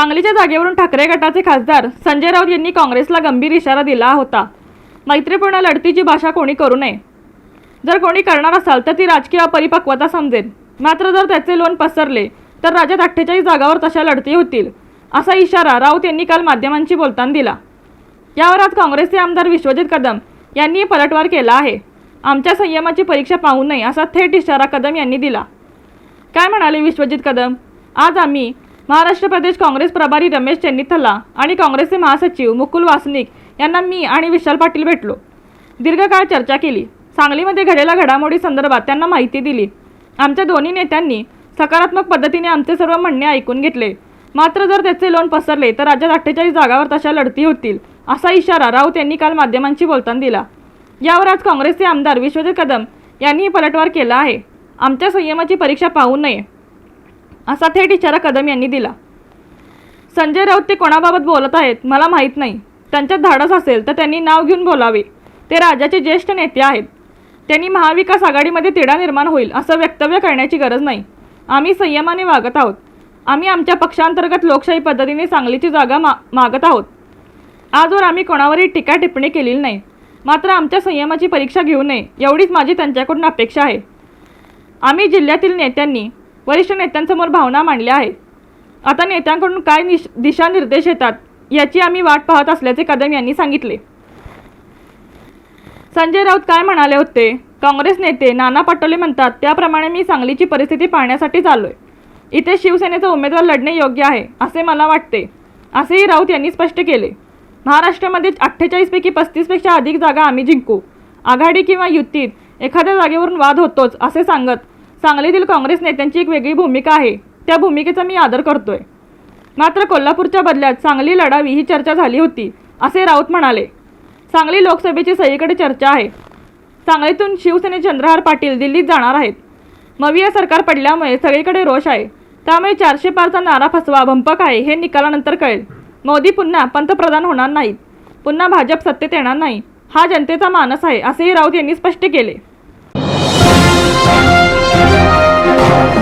सांगलीच्या जागेवरून ठाकरे गटाचे खासदार संजय राऊत यांनी काँग्रेसला गंभीर इशारा दिला होता. मैत्रीपूर्ण लढतीची भाषा कोणी करू नये. जर कोणी करणार असाल तर ती राजकीय अपरिपक्वता समजेल. मात्र जर त्याचे लोन पसरले तर राज्यात अठ्ठेचाळीस जागावर तशा लढती होतील असा इशारा राऊत यांनी काल माध्यमांशी बोलताना दिला. यावर आज काँग्रेसचे आमदार विश्वजित कदम यांनी पलटवार केला आहे. आमच्या संयमाची परीक्षा पाहू नये असा थेट इशारा कदम यांनी दिला. काय म्हणाले विश्वजित कदम? आज आम्ही महाराष्ट्र प्रदेश काँग्रेस प्रभारी रमेश चेन्नीथल्ला आणि काँग्रेसचे महासचिव मुकुल वासनिक यांना मी आणि विशाल पाटील भेटलो. दीर्घकाळ चर्चा केली. सांगलीमध्ये घडलेल्या घडामोडी संदर्भात त्यांना माहिती दिली. आमच्या दोन्ही नेत्यांनी सकारात्मक पद्धतीने आमचे सर्व म्हणणे ऐकून घेतले. मात्र जर त्याचे लोन पसरले तर राज्यात अठ्ठेचाळीस जागावर तशा लढती होतील असा इशारा राऊत यांनी काल माध्यमांशी बोलताना दिला. यावर आज काँग्रेसचे आमदार विश्वजित कदम यांनीही पलटवार केला आहे. आमच्या संयमाची परीक्षा पाहू नये. असा थेट इशारा कदम यांनी दिला. संजय राऊत ते कोणाबाबत बोलत आहेत मला माहीत नाही. त्यांच्यात धाडस असेल तर त्यांनी नाव घेऊन बोलावे. ते राज्याचे ज्येष्ठ नेते आहेत. त्यांनी महाविकास आघाडीमध्ये तिढा निर्माण होईल असं वक्तव्य करण्याची गरज नाही. आम्ही संयमाने वागत आहोत. आम्ही आमच्या पक्षांतर्गत लोकशाही पद्धतीने सांगलीची जागा मा मागत आहोत. आजवर आम्ही कोणावरही टीका टिप्पणी केलेली नाही. मात्र आमच्या संयमाची परीक्षा घेऊ नये एवढीच माझी त्यांच्याकडून अपेक्षा आहे. आम्ही जिल्ह्यातील नेत्यांनी वरिष्ठ नेत्यांसमोर भावना मांडल्या आहेत. आता नेत्यांकडून काय निश दिशानिर्देश येतात याची आम्ही वाट पाहत असल्याचे कदम यांनी सांगितले. संजय राऊत काय म्हणाले होते? काँग्रेस नेते नाना पटोले म्हणतात त्याप्रमाणे मी सांगलीची परिस्थिती पाहण्यासाठी चाललोय. इथे शिवसेनेचा उमेदवार लढणे योग्य आहे असे मला वाटते. असेही राऊत यांनी स्पष्ट केले. महाराष्ट्रामध्ये अठ्ठेचाळीसपैकी पस्तीसपेक्षा अधिक जागा आम्ही जिंकू. आघाडी किंवा युतीत एखाद्या जागेवरून वाद होतोच असे सांगत सांगलीतील काँग्रेस नेत्यांची एक वेगळी भूमिका आहे. त्या भूमिकेचा मी आदर करतोय. मात्र कोल्हापूरच्या बदल्यात सांगली लढावी ही चर्चा झाली होती असे राऊत म्हणाले. सांगली लोकसभेची सगळीकडे चर्चा आहे. सांगलीतून शिवसेने चंद्रहार पाटील दिल्लीत जाणार आहेत. मविया सरकार पडल्यामुळे सगळीकडे रोष आहे. त्यामुळे चारशे पारचा नारा फसवा भंपक आहे हे निकालानंतर कळेल. मोदी पुन्हा पंतप्रधान होणार नाहीत. पुन्हा भाजप सत्तेत येणार नाही. हा जनतेचा मानस आहे असेही राऊत यांनी स्पष्ट केले. Thank you.